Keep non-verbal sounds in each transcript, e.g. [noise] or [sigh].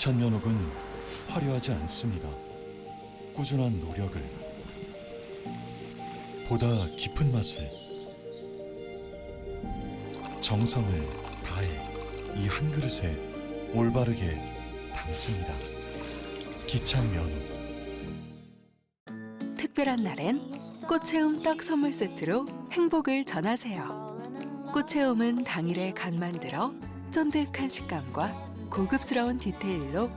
기찬 면옥은 화려하지 않습니다. 꾸준한 노력을 보다 깊은 맛을 정성을 다해 이 한 그릇에 올바르게 담습니다. 기찬 면옥 특별한 날엔 꽃체움 떡 선물 세트로 행복을 전하세요. 꽃체움은 당일에 간 만들어 쫀득한 식감과 고급스러운 디테일로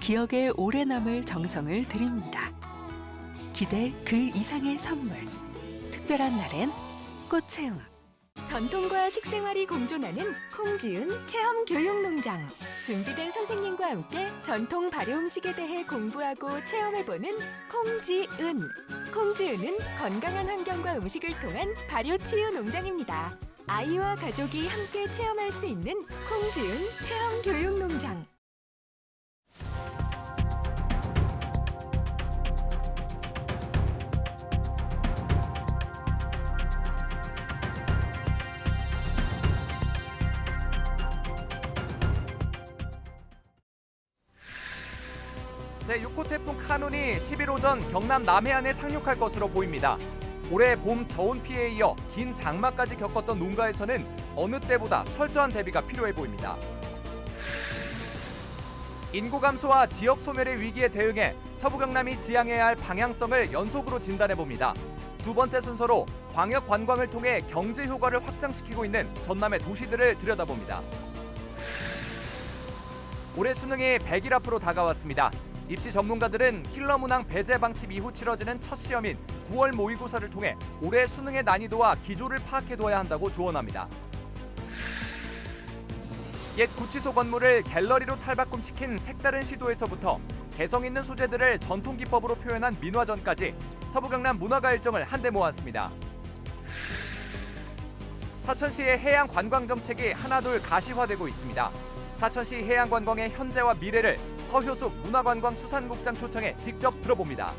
기억에 오래 남을 정성을 드립니다. 기대 그 이상의 선물. 특별한 날엔 꽃체움. 전통과 식생활이 공존하는 콩지은 체험 교육 농장. 준비된 선생님과 함께 전통 발효 음식에 대해 공부하고 체험해보는 콩지은. 콩지은은 건강한 환경과 음식을 통한 발효 치유 농장입니다. 아이와 가족이 함께 체험할 수 있는 콩지은 체험 교육 농장. 제6호 태풍 카눈이 10일 오전 경남 남해안에 상륙할 것으로 보입니다. 올해 봄 저온 피해에 이어 긴 장마까지 겪었던 농가에서는 어느 때보다 철저한 대비가 필요해 보입니다. 인구 감소와 지역 소멸의 위기에 대응해 서부 경남이 지향해야 할 방향성을 연속으로 진단해 봅니다. 두 번째 순서로 광역 관광을 통해 경제 효과를 확장시키고 있는 전남의 도시들을 들여다봅니다. 올해 수능이 100일 앞으로 다가왔습니다. 입시 전문가들은 킬러 문항 배제 방침 이후 치러지는 첫 시험인 9월 모의고사를 통해 올해 수능의 난이도와 기조를 파악해둬야 한다고 조언합니다. 옛 구치소 건물을 갤러리로 탈바꿈시킨 색다른 시도에서부터 개성 있는 소재들을 전통 기법으로 표현한 민화전까지 서부 경남 문화가 일정을 한데 모았습니다. 사천시의 해양 관광 정책이 하나둘 가시화되고 있습니다. 사천시 해양관광의 현재와 미래를 서효숙 문화관광 수산국장 초청해 직접 들어봅니다.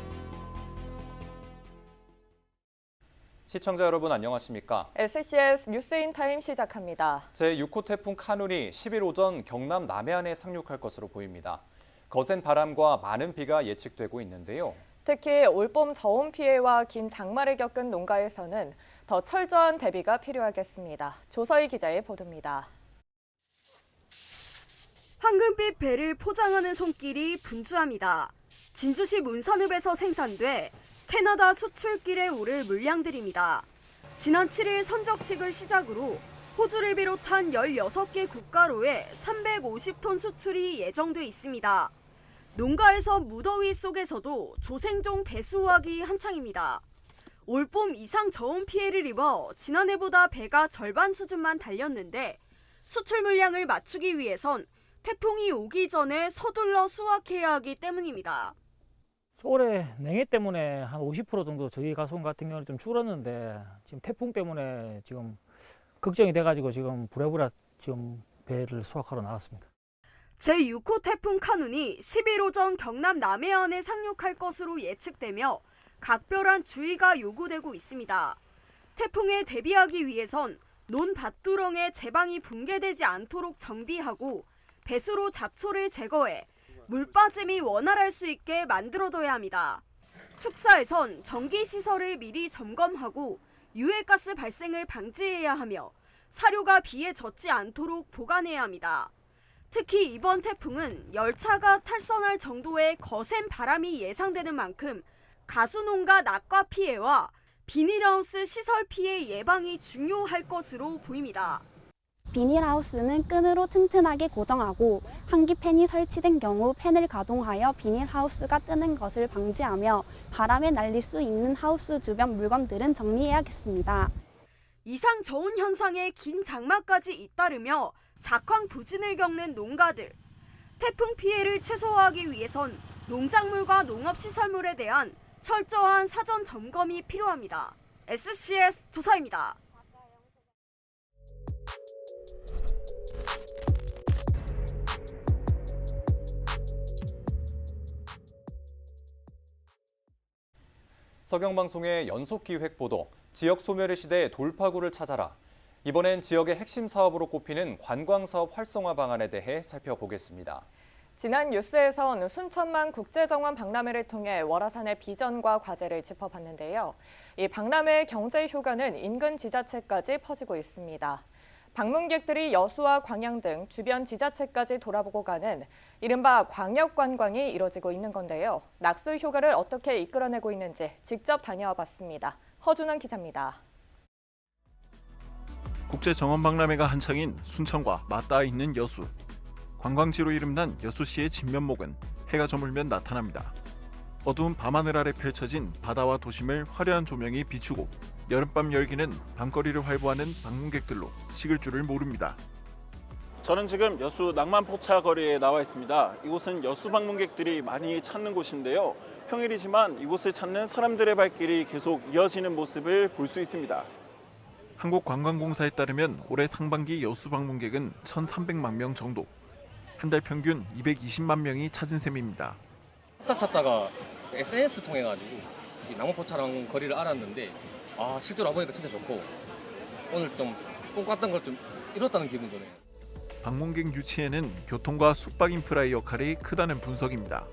시청자 여러분 안녕하십니까? SCS 뉴스인 타임 시작합니다. 제6호 태풍 카눈이 10일 오전 경남 남해안에 상륙할 것으로 보입니다. 거센 바람과 많은 비가 예측되고 있는데요. 특히 올봄 저온 피해와 긴 장마를 겪은 농가에서는 더 철저한 대비가 필요하겠습니다. 조서희 기자의 보도입니다. 황금빛 배를 포장하는 손길이 분주합니다. 진주시 문선읍에서 생산돼 캐나다 수출길에 오를 물량들입니다. 지난 7일 선적식을 시작으로 호주를 비롯한 16개 국가로의 350톤 수출이 예정돼 있습니다. 농가에서 무더위 속에서도 조생종 배수하기 한창입니다. 올봄 이상 저온 피해를 입어 지난해보다 배가 절반 수준만 달렸는데 수출 물량을 맞추기 위해선 태풍이 오기 전에 서둘러 수확해야 하기 때문입니다. 올해 냉해 때문에 한 50% 정도 저희 가수원 같은 경우는 좀 줄었는데 지금 태풍 때문에 지금 걱정이 돼가지고 지금 부랴부랴 지금 배를 수확하러 나왔습니다. 제6호 태풍 카눈이 10일 오전 경남 남해안에 상륙할 것으로 예측되며 각별한 주의가 요구되고 있습니다. 태풍에 대비하기 위해선 논 밭두렁의 제방이 붕괴되지 않도록 정비하고 배수로 잡초를 제거해 물 빠짐이 원활할 수 있게 만들어둬야 합니다. 축사에선 전기 시설을 미리 점검하고 유해가스 발생을 방지해야 하며 사료가 비에 젖지 않도록 보관해야 합니다. 특히 이번 태풍은 열차가 탈선할 정도의 거센 바람이 예상되는 만큼 가수농가 낙과 피해와 비닐하우스 시설 피해 예방이 중요할 것으로 보입니다. 비닐하우스는 끈으로 튼튼하게 고정하고 환기팬이 설치된 경우 팬을 가동하여 비닐하우스가 뜨는 것을 방지하며 바람에 날릴 수 있는 하우스 주변 물건들은 정리해야겠습니다. 이상 저온 현상에 긴 장마까지 잇따르며 작황 부진을 겪는 농가들. 태풍 피해를 최소화하기 위해선 농작물과 농업시설물에 대한 철저한 사전 점검이 필요합니다. SCS 조사입니다. 서경방송의 연속 기획 보도, 지역 소멸의 시대 돌파구를 찾아라. 이번엔 지역의 핵심 사업으로 꼽히는 관광사업 활성화 방안에 대해 살펴보겠습니다. 지난 뉴스에선 순천만 국제정원 박람회를 통해 월화산의 비전과 과제를 짚어봤는데요. 이 박람회의 경제 효과는 인근 지자체까지 퍼지고 있습니다. 방문객들이 여수와 광양 등 주변 지자체까지 돌아보고 가는 이른바 광역 관광이 이뤄지고 있는 건데요. 낙수 효과를 어떻게 이끌어내고 있는지 직접 다녀와 봤습니다. 허준환 기자입니다. 국제 정원 박람회가 한창인 순천과 맞닿아 있는 여수. 관광지로 이름난 여수시의 진면목은 해가 저물면 나타납니다. 어두운 밤하늘 아래 펼쳐진 바다와 도심을 화려한 조명이 비추고 여름밤 열기는 밤거리를 활보하는 방문객들로 식을 줄을 모릅니다. 저는 지금 여수 낭만포차 거리에 나와 있습니다. 이곳은 여수 방문객들이 많이 찾는 곳인데요. 평일이지만 이곳을 찾는 사람들의 발길이 계속 이어지는 모습을 볼 수 있습니다. 한국관광공사에 따르면 올해 상반기 여수 방문객은 1,300만 명 정도. 한 달 평균 220만 명이 찾은 셈입니다. 찾다 찾다가 SNS 통해 가지고 이 나무포차랑 거리를 알았는데 아 실제로 와보니까 진짜 좋고 오늘 좀 꿈꿨던 걸 좀 이뤘다는 기분 드네요. 방문객 유치에는 교통과 숙박 인프라의 역할이 크다는 분석입니다.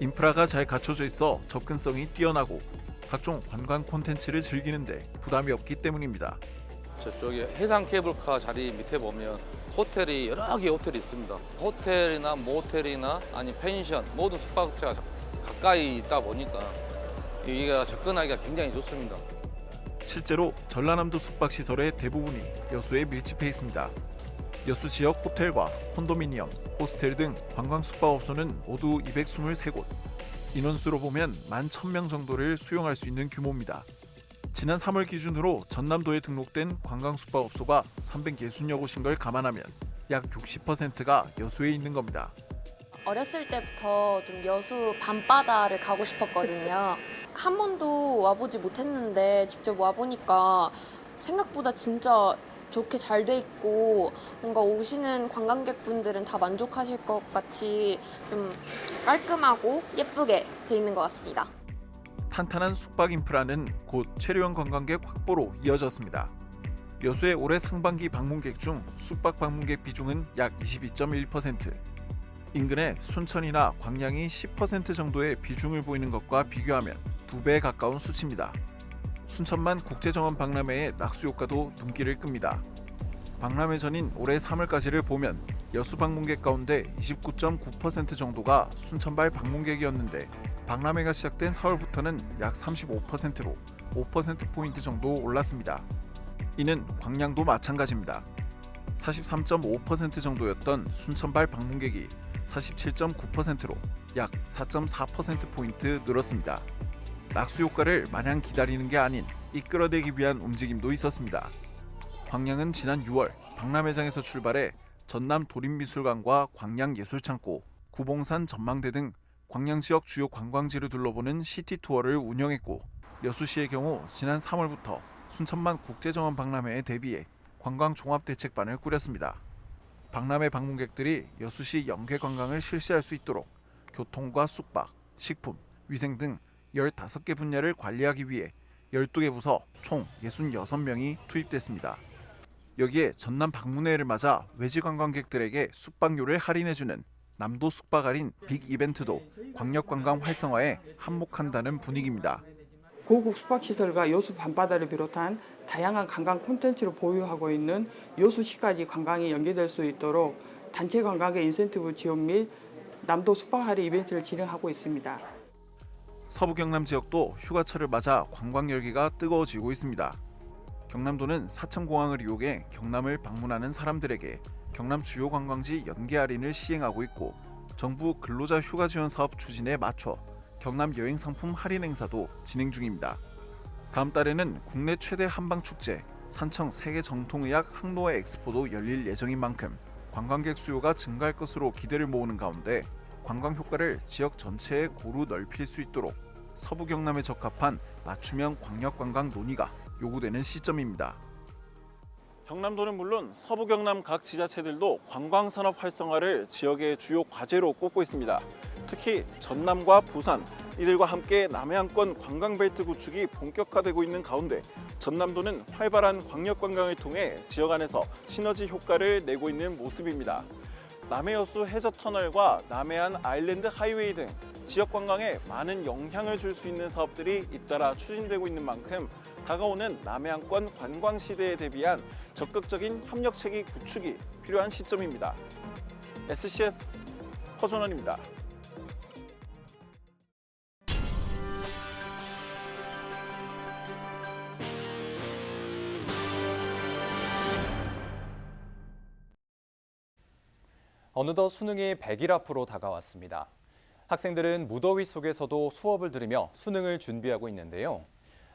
인프라가 잘 갖춰져 있어 접근성이 뛰어나고 각종 관광 콘텐츠를 즐기는데 부담이 없기 때문입니다. 저쪽에 해상 케이블카 자리 밑에 보면 호텔이 여러 개의 호텔이 있습니다. 호텔이나 모텔이나 아니 펜션 모든 숙박업체가 자- 가까이 있다 보니까 여기가 접근하기가 굉장히 좋습니다. 실제로 전라남도 숙박시설의 대부분이 여수에 밀집해 있습니다. 여수 지역 호텔과 콘도미니엄, 호스텔 등 관광 숙박업소는 모두 223곳. 인원수로 보면 11,000명 정도를 수용할 수 있는 규모입니다. 지난 3월 기준으로 전남도에 등록된 관광 숙박업소가 360여 곳인 걸 감안하면 약 60%가 여수에 있는 겁니다. 어렸을 때부터 좀 여수 밤바다를 가고 싶었거든요. [laughs] 한 번도 와보지 못했는데 직접 와보니까 생각보다 진짜 좋게 잘 돼 있고 뭔가 오시는 관광객분들은 다 만족하실 것 같이 좀 깔끔하고 예쁘게 돼 있는 것 같습니다. 탄탄한 숙박 인프라는 곧 체류형 관광객 확보로 이어졌습니다. 여수의 올해 상반기 방문객 중 숙박 방문객 비중은 약 22.1%. 인근의 순천이나 광양이 10% 정도의 비중을 보이는 것과 비교하면 두 배에 가까운 수치입니다. 순천만 국제정원 박람회의 낙수 효과도 눈길을 끕니다. 박람회 전인 올해 3월까지를 보면 여수 방문객 가운데 29.9% 정도가 순천발 방문객이었는데 박람회가 시작된 4월부터는 약 35%로 5%포인트 정도 올랐습니다. 이는 광양도 마찬가지입니다. 43.5% 정도였던 순천발 방문객이 47.9%로 약 4.4%포인트 늘었습니다. 낙수 효과를 마냥 기다리는 게 아닌 이끌어내기 위한 움직임도 있었습니다. 광양은 지난 6월 박람회장에서 출발해 전남 도림미술관과 광양예술창고, 구봉산 전망대 등 광양 지역 주요 관광지를 둘러보는 시티 투어를 운영했고 여수시의 경우 지난 3월부터 순천만 국제정원 박람회에 대비해 관광 종합 대책반을 꾸렸습니다. 박람회 방문객들이 여수시 연계 관광을 실시할 수 있도록 교통과 숙박, 식품, 위생 등 15개 분야를 관리하기 위해 12개 부서 총 66명이 투입됐습니다. 여기에 전남 방문회를 맞아 외지 관광객들에게 숙박료를 할인해주는 남도 숙박 할인 빅 이벤트도 광역 관광 활성화에 한몫한다는 분위기입니다. 고급 숙박시설과 여수 밤바다를 비롯한 다양한 관광 콘텐츠를 보유하고 있는 여수시까지 관광이 연계될 수 있도록 단체 관광의 인센티브 지원 및 남도 숙박 할인 이벤트를 진행하고 있습니다. 서부 경남 지역도 휴가철을 맞아 관광 열기가 뜨거워지고 있습니다. 경남도는 사천공항을 이용해 경남을 방문하는 사람들에게 경남 주요 관광지 연계 할인을 시행하고 있고 정부 근로자 휴가 지원 사업 추진에 맞춰 경남 여행 상품 할인 행사도 진행 중입니다. 다음 달에는 국내 최대 한방 축제 산청 세계 정통의학 항로회 엑스포도 열릴 예정인 만큼 관광객 수요가 증가할 것으로 기대를 모으는 가운데 관광 효과를 지역 전체에 고루 넓힐 수 있도록 서부 경남에 적합한 맞춤형 광역 관광 논의가 요구되는 시점입니다. 경남도는 물론 서부 경남 각 지자체들도 관광 산업 활성화를 지역의 주요 과제로 꼽고 있습니다. 특히 전남과 부산 이들과 함께 남해안권 관광벨트 구축이 본격화되고 있는 가운데 전남도는 활발한 광역 관광을 통해 지역 안에서 시너지 효과를 내고 있는 모습입니다. 남해여수 해저 터널과 남해안 아일랜드 하이웨이 등 지역 관광에 많은 영향을 줄 수 있는 사업들이 잇따라 추진되고 있는 만큼 다가오는 남해안권 관광 시대에 대비한 적극적인 협력체계 구축이 필요한 시점입니다. SCS 허준원입니다. 어느덧 수능이 100일 앞으로 다가왔습니다. 학생들은 무더위 속에서도 수업을 들으며 수능을 준비하고 있는데요.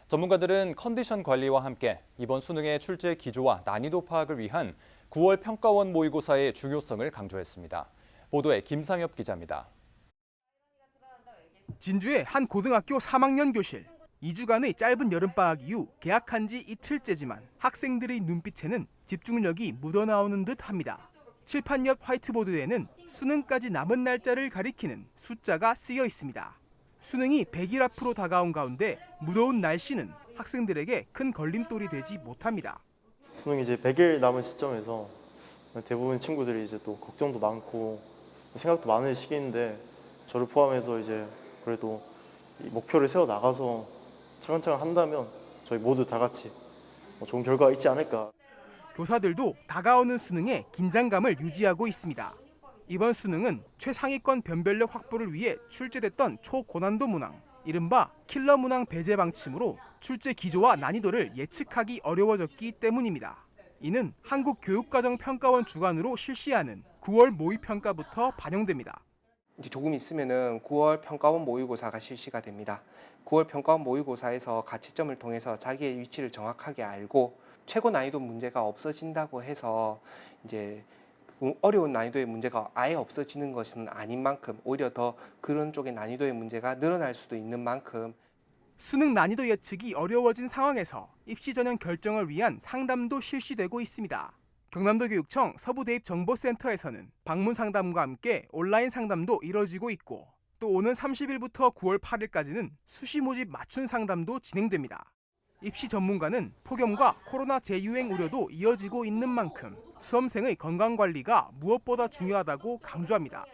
전문가들은 컨디션 관리와 함께 이번 수능의 출제 기조와 난이도 파악을 위한 9월 평가원 모의고사의 중요성을 강조했습니다. 보도에 김상엽 기자입니다. 진주의 한 고등학교 3학년 교실. 2주간의 짧은 여름방학 이후 개학한 지 이틀째지만 학생들의 눈빛에는 집중력이 묻어나오는 듯 합니다. 칠판 옆 화이트보드에는 수능까지 남은 날짜를 가리키는 숫자가 쓰여 있습니다. 수능이 100일 앞으로 다가온 가운데 무더운 날씨는 학생들에게 큰 걸림돌이 되지 못합니다. 수능 이제 100일 남은 시점에서 대부분 친구들이 이제 또 걱정도 많고 생각도 많은 시기인데 저를 포함해서 이제 그래도 이 목표를 세워 나가서 차근차근 한다면 저희 모두 다 같이 뭐 좋은 결과가 있지 않을까. 교사들도 다가오는 수능에 긴장감을 유지하고 있습니다. 이번 수능은 최상위권 변별력 확보를 위해 출제됐던 초고난도 문항, 이른바 킬러 문항 배제 방침으로 출제 기조와 난이도를 예측하기 어려워졌기 때문입니다. 이는 한국교육과정평가원 주관으로 실시하는 9월 모의평가부터 반영됩니다. 이제 조금 있으면은 9월 평가원 모의고사가 실시가 됩니다. 9월 평가원 모의고사에서 가채점을 통해서 자기의 위치를 정확하게 알고 최고 난이도 문제가 없어진다고 해서 이제 어려운 난이도의 문제가 아예 없어지는 것은 아닌 만큼 오히려 더 그런 쪽의 난이도의 문제가 늘어날 수도 있는 만큼 수능 난이도 예측이 어려워진 상황에서 입시 전형 결정을 위한 상담도 실시되고 있습니다. 경남도 교육청 서부대입 정보센터에서는 방문 상담과 함께 온라인 상담도 이뤄지고 있고 또 오는 30일부터 9월 8일까지는 수시 모집 맞춤 상담도 진행됩니다. 입시 전문가는 폭염과 코로나 재유행 우려도 이어지고 있는 만큼 수험생의 건강 관리가 무엇보다 중요하다고 강조합니다.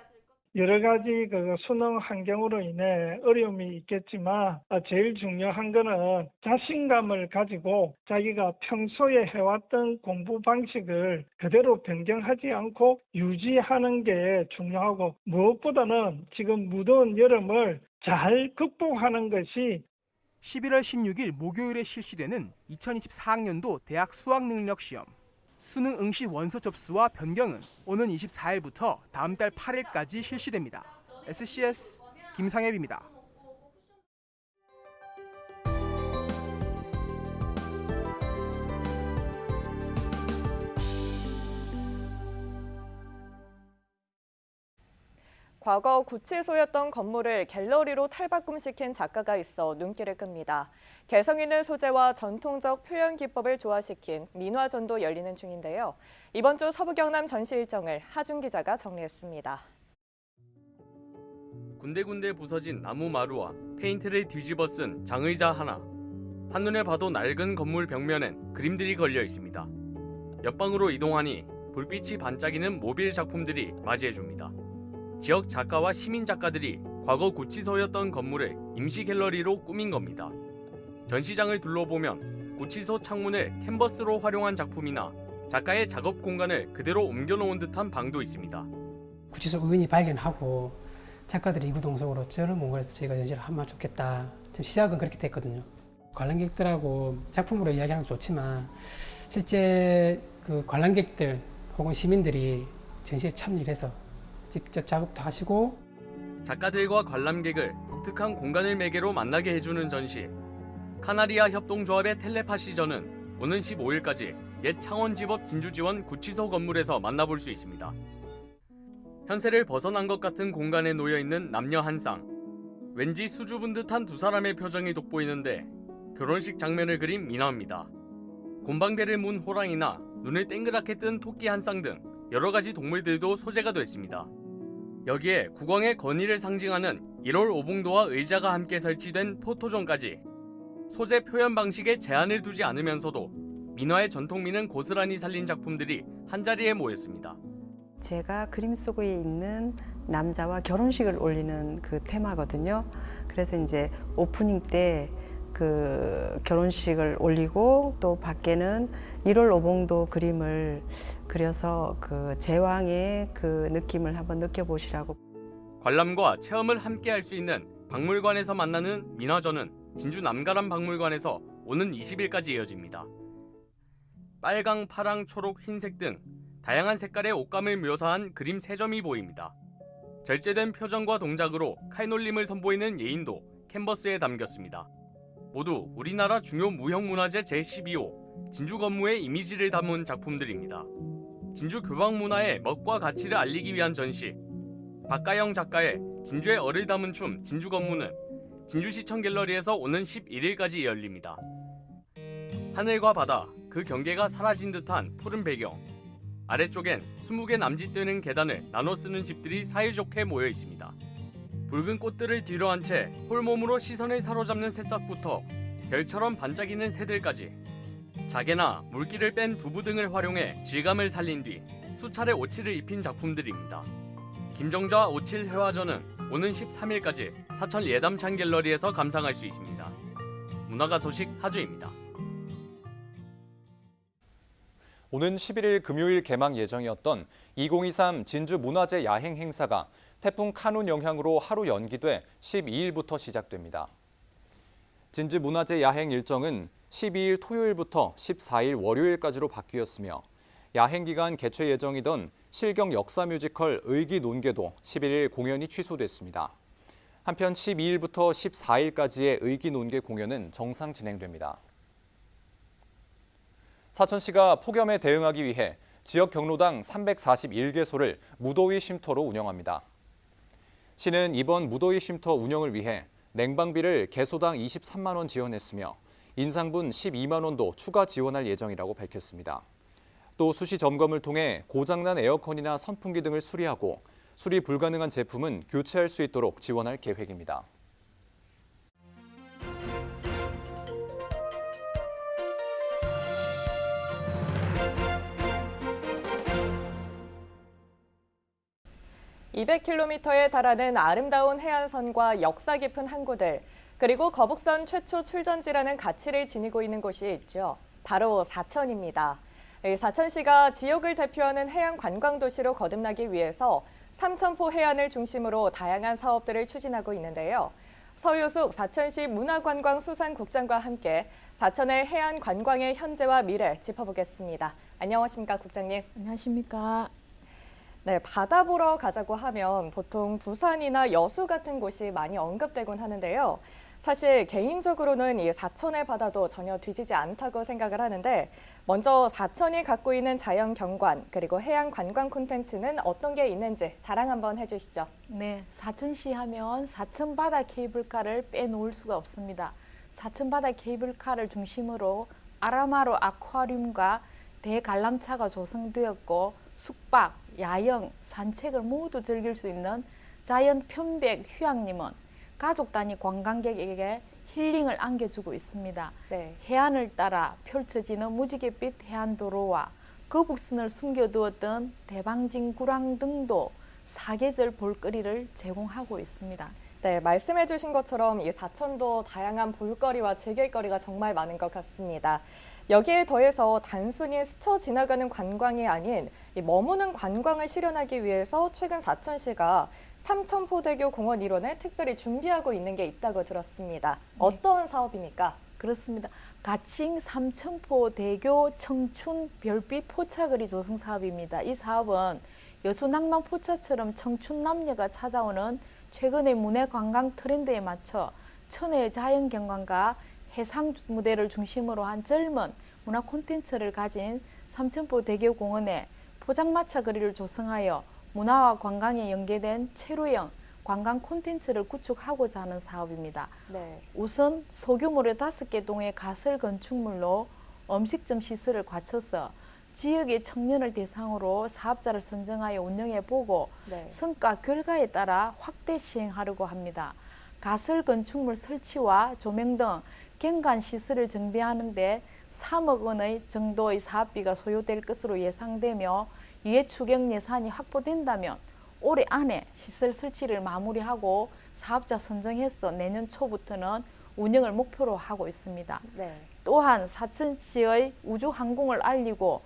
여러 가지 그 수능 환경으로 인해 어려움이 있겠지만 아, 제일 중요한 거는 자신감을 가지고 자기가 평소에 해왔던 공부 방식을 그대로 변경하지 않고 유지하는 게 중요하고 무엇보다는 지금 무더운 여름을 잘 극복하는 것이 11월 16일 목요일에 실시되는 2024학년도 대학 수학능력 시험. 수능 응시 원서 접수와 변경은 오는 24일부터 다음 달 8일까지 실시됩니다. SCS 김상엽입니다. 과거 구치소였던 건물을 갤러리로 탈바꿈시킨 작가가 있어 눈길을 끕니다. 개성 있는 소재와 전통적 표현 기법을 조화시킨 민화전도 열리는 중인데요. 이번 주 서부 경남 전시 일정을 하준 기자가 정리했습니다. 군데군데 부서진 나무 마루와 페인트를 뒤집어 쓴 장의자 하나. 한눈에 봐도 낡은 건물 벽면엔 그림들이 걸려 있습니다. 옆방으로 이동하니 불빛이 반짝이는 모빌 작품들이 맞이해 줍니다. 지역 작가와 시민 작가들이 과거 구치소였던 건물을 임시 갤러리로 꾸민 겁니다. 전시장을 둘러보면 구치소 창문을 캔버스로 활용한 작품이나 작가의 작업 공간을 그대로 옮겨놓은 듯한 방도 있습니다. 구치소 의원이 발견하고 작가들이 이구동성으로 저런 공간에서 저희가 연재를 하면 좋겠다. 지금 시작은 그렇게 됐거든요. 관람객들하고 작품으로 이야기하는 건 좋지만 실제 그 관람객들 혹은 시민들이 전시에 참여해서 직접 작업도 하시고 작가들과 관람객을 독특한 공간을 매개로 만나게 해주는 전시. 카나리아 협동조합의 텔레파시전은 오는 15일까지 옛 창원지법 진주지원 구치소 건물에서 만나볼 수 있습니다. 현세를 벗어난 것 같은 공간에 놓여 있는 남녀 한 쌍. 왠지 수줍은 듯한 두 사람의 표정이 돋보이는데 결혼식 장면을 그린 민화입니다. 곤방대를 문 호랑이나 눈을 땡그랗게 뜬 토끼 한 쌍 등 여러 가지 동물들도 소재가 됐습니다. 여기에 국왕의 건의를 상징하는 1월 오봉도와 의자가 함께 설치된 포토존까지 소재 표현 방식에 제한을 두지 않으면서도 민화의 전통미는 고스란히 살린 작품들이 한자리에 모였습니다. 제가 그림 속에 있는 남자와 결혼식을 올리는 그 테마거든요. 그래서 이제 오프닝 때 그 결혼식을 올리고 또 밖에는 1월 오봉도 그림을 그려서 그 제왕의 그 느낌을 한번 느껴보시라고 관람과 체험을 함께 할 수 있는 박물관에서 만나는 민화전은 진주 남가람 박물관에서 오는 20일까지 이어집니다. 빨강, 파랑, 초록, 흰색 등 다양한 색깔의 옷감을 묘사한 그림 세점이 보입니다. 절제된 표정과 동작으로 칼놀림을 선보이는 예인도 캔버스에 담겼습니다. 모두 우리나라 중요 무형문화재 제12호 진주 건무의 이미지를 담은 작품들입니다. 진주 교방 문화의 멋과 가치를 알리기 위한 전시 박가영 작가의 진주의 얼을 담은 춤 진주 건무는 진주시청 갤러리에서 오는 11일까지 열립니다. 하늘과 바다, 그 경계가 사라진 듯한 푸른 배경. 아래쪽엔 20개 남짓되는 계단을 나눠 쓰는 집들이 사이좋게 모여 있습니다. 붉은 꽃들을 뒤로 한 채 홀몸으로 시선을 사로잡는 새싹부터 별처럼 반짝이는 새들까지 자개나 물기를 뺀 두부 등을 활용해 질감을 살린 뒤 수차례 오칠을 입힌 작품들입니다. 김정자 오칠 회화전은 오는 13일까지 사천 예담찬 갤러리에서 감상할 수 있습니다. 문화가 소식 하주입니다. 오는 11일 금요일 개막 예정이었던 2023 진주 문화재 야행 행사가 태풍 카눈 영향으로 하루 연기돼 12일부터 시작됩니다. 진주 문화재 야행 일정은 12일 토요일부터 14일 월요일까지로 바뀌었으며 야행 기간 개최 예정이던 실경 역사 뮤지컬 의기 논계도 11일 공연이 취소됐습니다. 한편 12일부터 14일까지의 의기 논계 공연은 정상 진행됩니다. 사천시가 폭염에 대응하기 위해 지역 경로당 341개소를 무더위 쉼터로 운영합니다. 시는 이번 무더위 쉼터 운영을 위해 냉방비를 개소당 23만 원 지원했으며 인상분 12만 원도 추가 지원할 예정이라고 밝혔습니다. 또 수시 점검을 통해 고장난 에어컨이나 선풍기 등을 수리하고 수리 불가능한 제품은 교체할 수 있도록 지원할 계획입니다. 이백 k m 에 달하는 아름다운 해안선과 역사 깊은 항구들, 그리고 거북선 최초 출전지라는 가치를 지니고 있는 곳이 있죠. 바로 사천입니다. 이 사천시가 지역을 대표하는 해양 관광 도시로 거듭나기 위해서 삼천포 해안을 중심으로 다양한 사업들을 추진하고 있는데요. 서효숙 사천시 문화관광 수산국장과 함께 사천의 해안 관광의 현재와 미래 짚어보겠습니다. 안녕하십니까, 국장님. 안녕하십니까. 네, 바다 보러 가자고 하면 보통 부산이나 여수 같은 곳이 많이 언급되곤 하는데요. 사실 개인적으로는 이 사천의 바다도 전혀 뒤지지 않다고 생각을 하는데 먼저 사천이 갖고 있는 자연 경관 그리고 해양 관광 콘텐츠는 어떤 게 있는지 자랑 한번 해주시죠. 네, 사천시 하면 사천 바다 케이블카를 빼놓을 수가 없습니다. 사천 바다 케이블카를 중심으로 아라마로 아쿠아리움과 대관람차가 조성되었고 숙박, 야영, 산책을 모두 즐길 수 있는 자연 편백 휴양림은 가족 단위 관광객에게 힐링을 안겨주고 있습니다. 네. 해안을 따라 펼쳐지는 무지갯빛 해안도로와 거북선을 숨겨두었던 대방진 구랑 등도 사계절 볼거리를 제공하고 있습니다. 네, 말씀해 주신 것처럼 이 사천도 다양한 볼거리와 즐길거리가 정말 많은 것 같습니다. 여기에 더해서 단순히 스쳐 지나가는 관광이 아닌 이 머무는 관광을 실현하기 위해서 최근 사천시가 삼천포대교 공원 일원에 특별히 준비하고 있는 게 있다고 들었습니다. 어떤 사업입니까? 그렇습니다. 가칭 삼천포 대교 청춘 별빛 포차거리 조성 사업입니다. 이 사업은 여수 낭만 포차처럼 청춘 남녀가 찾아오는 최근의 문화 관광 트렌드에 맞춰 천혜의 자연 경관과 해상 무대를 중심으로 한 젊은 문화 콘텐츠를 가진 삼천포 대교 공원에 포장마차 거리를 조성하여 문화와 관광에 연계된 체류형 관광 콘텐츠를 구축하고자 하는 사업입니다. 네. 우선 소규모로 다섯 개 동의 가설 건축물로 음식점 시설을 갖춰서 지역의 청년을 대상으로 사업자를 선정하여 운영해 보고 네. 성과 결과에 따라 확대 시행하려고 합니다. 가설 건축물 설치와 조명 등 경관 시설을 정비하는데 3억 원의 정도의 사업비가 소요될 것으로 예상되며 이해 추경 예산이 확보된다면 올해 안에 시설 설치를 마무리하고 사업자 선정해서 내년 초부터는 운영을 목표로 하고 있습니다. 네. 또한 사천시의 우주 항공을 알리고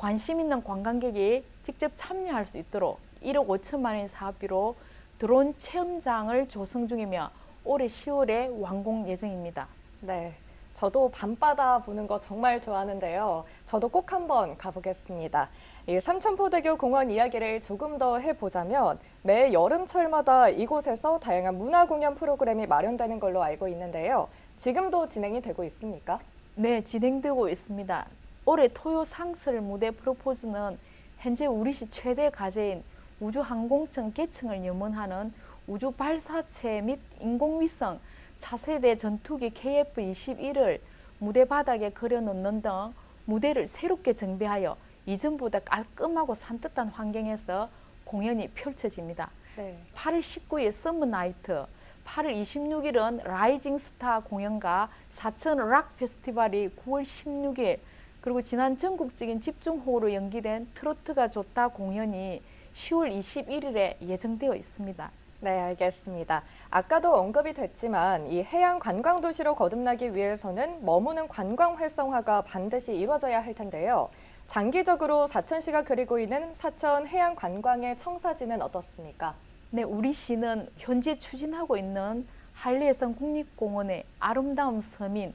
관심 있는 관광객이 직접 참여할 수 있도록 1억 5천만 원 사업비로 드론 체험장을 조성 중이며 올해 10월에 완공 예정입니다. 네. 저도 밤바다 보는 거 정말 좋아하는데요. 저도 꼭 한번 가보겠습니다. 이 삼천포대교 공원 이야기를 조금 더 해보자면 매 여름철마다 이곳에서 다양한 문화 공연 프로그램이 마련되는 걸로 알고 있는데요. 지금도 진행이 되고 있습니까? 네, 진행되고 있습니다. 올해 토요 상설 무대 프로포즈는 현재 우리시 최대 과제인 우주항공청 개청을 염원하는 우주 발사체 및 인공위성 차세대 전투기 KF-21을 무대 바닥에 그려놓는 등 무대를 새롭게 정비하여 이전보다 깔끔하고 산뜻한 환경에서 공연이 펼쳐집니다. 네. 8월 19일 썸머 나이트, 8월 26일은 라이징 스타 공연과 사천 락 페스티벌이 9월 16일 그리고 지난 전국적인 집중호우로 연기된 트로트가 좋다 공연이 10월 21일에 예정되어 있습니다. 네, 알겠습니다. 아까도 언급이 됐지만 이 해양 관광 도시로 거듭나기 위해서는 머무는 관광 활성화가 반드시 이루어져야 할 텐데요. 장기적으로 사천시가 그리고 있는 사천 해양 관광의 청사진은 어떻습니까? 네, 우리 시는 현재 추진하고 있는 한리해상 국립공원의 아름다운 서민,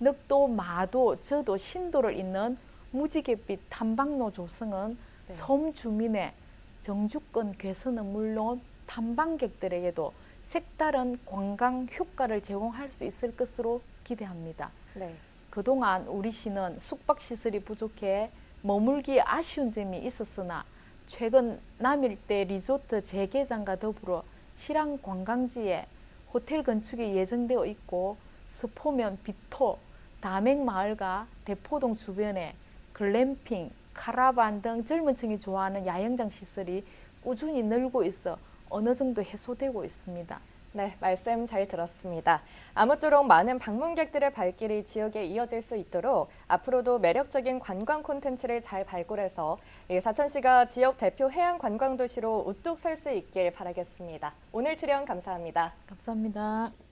늑도, 마도, 저도, 신도를 잇는 무지갯빛 탐방로 조성은 네. 섬 주민의 정주권 개선은 물론 탐방객들에게도 색다른 관광 효과를 제공할 수 있을 것으로 기대합니다. 네. 그동안 우리 시는 숙박 시설이 부족해 머물기에 아쉬운 점이 있었으나 최근 남일대 리조트 재개장과 더불어 실황 관광지에 호텔 건축이 예정되어 있고 스포면 비토, 다맹마을과 대포동 주변에 글램핑, 카라반 등 젊은 층이 좋아하는 야영장 시설이 꾸준히 늘고 있어 어느 정도 해소되고 있습니다. 네, 말씀 잘 들었습니다. 아무쪼록 많은 방문객들의 발길이 지역에 이어질 수 있도록 앞으로도 매력적인 관광 콘텐츠를 잘 발굴해서 이 사천시가 지역 대표 해양 관광 도시로 우뚝 설 수 있길 바라겠습니다. 오늘 출연 감사합니다. 감사합니다.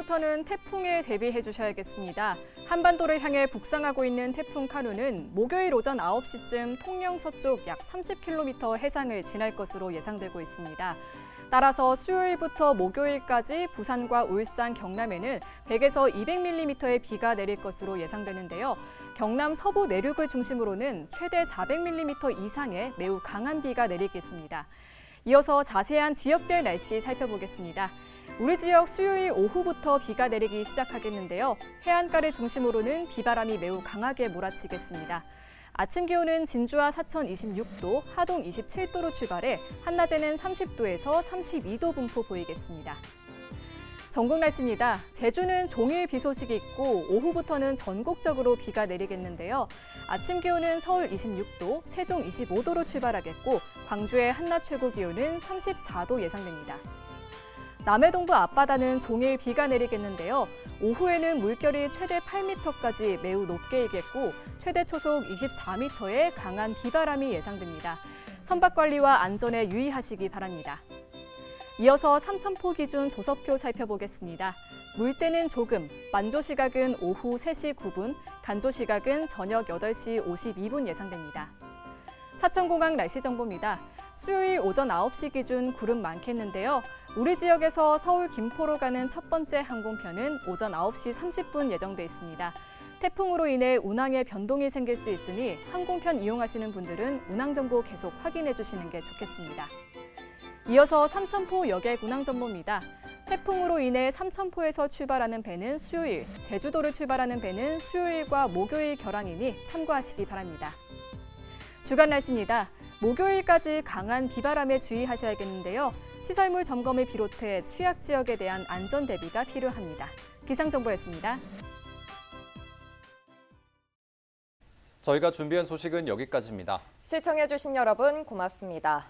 수요일부터는 태풍에 대비해 주셔야겠습니다. 한반도를 향해 북상하고 있는 태풍 카누는 목요일 오전 9시쯤 통영 서쪽 약 30km 해상을 지날 것으로 예상되고 있습니다. 따라서 수요일부터 목요일까지 부산과 울산, 경남에는 100에서 200mm의 비가 내릴 것으로 예상되는데요. 경남 서부 내륙을 중심으로는 최대 400mm 이상의 매우 강한 비가 내리겠습니다. 이어서 자세한 지역별 날씨 살펴보겠습니다. 우리 지역 수요일 오후부터 비가 내리기 시작하겠는데요. 해안가를 중심으로는 비바람이 매우 강하게 몰아치겠습니다. 아침 기온은 진주와 사천 26도, 하동 27도로 출발해 한낮에는 30도에서 32도 분포 보이겠습니다. 전국 날씨입니다. 제주는 종일 비 소식이 있고 오후부터는 전국적으로 비가 내리겠는데요. 아침 기온은 서울 26도, 세종 25도로 출발하겠고 광주의 한낮 최고 기온은 34도 예상됩니다. 남해 동부 앞바다는 종일 비가 내리겠는데요. 오후에는 물결이 최대 8m까지 매우 높게 일겠고 최대 초속 24m의 강한 비바람이 예상됩니다. 선박 관리와 안전에 유의하시기 바랍니다. 이어서 삼천포 기준 조석표 살펴보겠습니다. 물때는 조금, 만조 시각은 오후 3시 9분, 간조 시각은 저녁 8시 52분 예상됩니다. 사천공항 날씨 정보입니다. 수요일 오전 9시 기준 구름 많겠는데요. 우리 지역에서 서울 김포로 가는 첫 번째 항공편은 오전 9시 30분 예정돼 있습니다. 태풍으로 인해 운항에 변동이 생길 수 있으니 항공편 이용하시는 분들은 운항 정보 계속 확인해 주시는 게 좋겠습니다. 이어서 삼천포 여객 운항 정보입니다. 태풍으로 인해 삼천포에서 출발하는 배는 수요일, 제주도를 출발하는 배는 수요일과 목요일 결항이니 참고하시기 바랍니다. 주간 날씨입니다. 목요일까지 강한 비바람에 주의하셔야겠는데요. 시설물 점검을 비롯해 취약 지역에 대한 안전 대비가 필요합니다. 기상정보였습니다. 저희가 준비한 소식은 여기까지입니다. 시청해주신 여러분 고맙습니다.